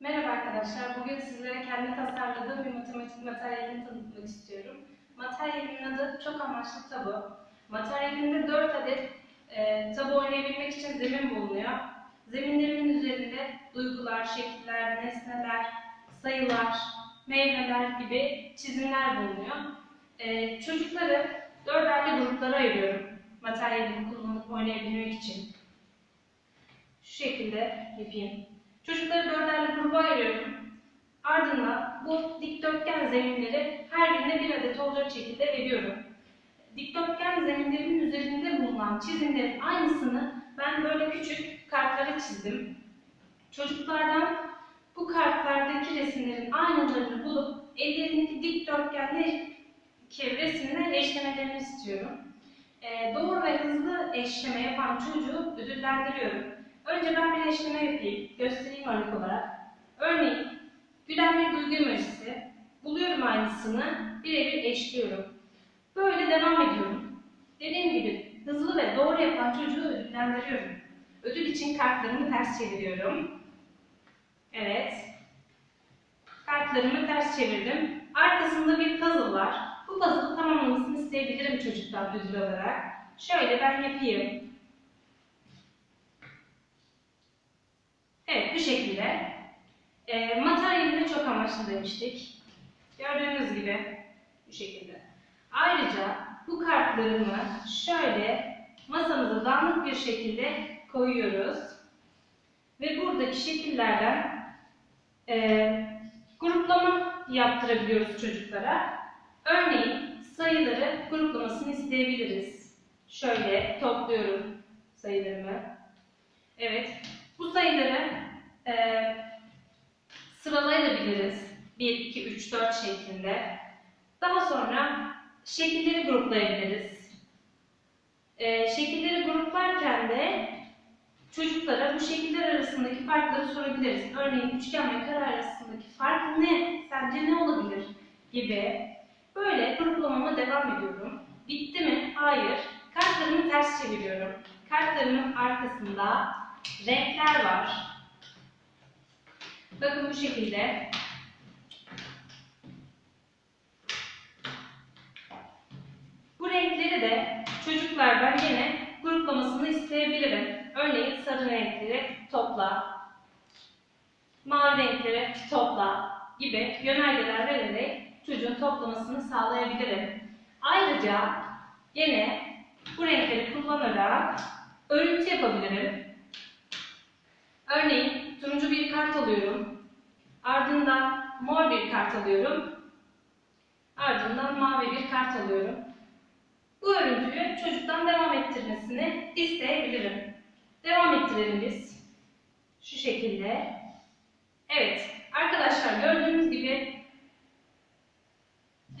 Merhaba arkadaşlar. Bugün sizlere kendi tasarladığım bir matematik materyalini tanıtmak istiyorum. Materyalimin adı çok amaçlı tabu. Materyalimde 4 adet e, tabu oynayabilmek için zemin bulunuyor. Zeminlerimin üzerinde duygular, şekiller, nesneler, sayılar, meyveler gibi çizimler bulunuyor. E, çocukları dörderli gruplara ayırıyorum materyalimi kullanıp oynayabilmek için. Şu şekilde yapayım. Çocukları dörderli gruba ayırıyorum. Ardından bu dikdörtgen zeminleri her birine bir adet olacak şekilde veriyorum. Dikdörtgen zeminlerimin üzerinde bulunan çizimlerin aynısını ben böyle küçük kartlara çizdim. Çocuklardan bu kartlardaki resimlerin aynılarını bulup ellerindeki dikdörtgenle resmine eşlemelerini istiyorum. Ee, doğru ve hızlı eşleme yapan çocuğu ödüllendiriyorum. Önce ben bir eşleme yapayım, göstereyim örnek olarak. Örneğin, gülen bir duygu emojisi. Buluyorum aynısını, birebir eşliyorum. Böyle devam ediyorum. Dediğim gibi hızlı ve doğru yapan çocuğu ödüllendiriyorum. Ödül için kartlarımı ters çeviriyorum. Evet. Kartlarımı ters çevirdim. Arkasında bir puzzle var. Bu puzzle'ı tamamlamasını isteyebilirim çocuktan ödül olarak. Şöyle ben yapayım. Evet, bu şekilde. E, materyalini çok amaçlı demiştik. Gördüğünüz gibi bu şekilde. Ayrıca bu kartlarımı şöyle masamıza dağınık bir şekilde koyuyoruz. Ve buradaki şekillerden e, gruplama yaptırabiliyoruz çocuklara. Örneğin sayıları gruplamasını isteyebiliriz. Şöyle topluyorum sayılarımı. Evet, bu sayıları e, sıralayabiliriz. 1, 2, 3, 4 şeklinde. Daha sonra şekilleri gruplayabiliriz. E, şekilleri gruplarken de çocuklara bu şekiller arasındaki farkları sorabiliriz. Örneğin üçgen ve kare arasındaki fark ne? Sence ne olabilir? Gibi. Böyle gruplamama devam ediyorum. Bitti mi? Hayır. Kartlarımı ters çeviriyorum. Kartlarımın arkasında renkler var. Bakın bu şekilde. Bu renkleri de çocuklardan yine gruplamasını isteyebilirim. Örneğin sarı renkleri topla, mavi renkleri topla gibi yönergeler vererek çocuğun toplamasını sağlayabilirim. Ayrıca yine bu renkleri kullanarak örüntü yapabilirim. Örneğin turuncu bir alıyorum. Ardından mor bir kart alıyorum. Ardından mavi bir kart alıyorum. Bu örüntüyü çocuktan devam ettirmesini isteyebilirim. Devam ettirelim biz. Şu şekilde. Evet. Arkadaşlar gördüğünüz gibi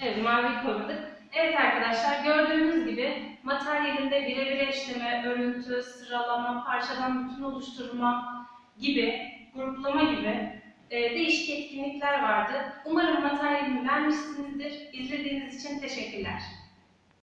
Evet mavi koyduk. Evet arkadaşlar gördüğünüz gibi materyalinde birebir eşleme, örüntü, sıralama, parçadan bütün oluşturma gibi, gruplama gibi e, değişik etkinlikler vardı. Umarım materyalini beğenmişsinizdir. İzlediğiniz için teşekkürler.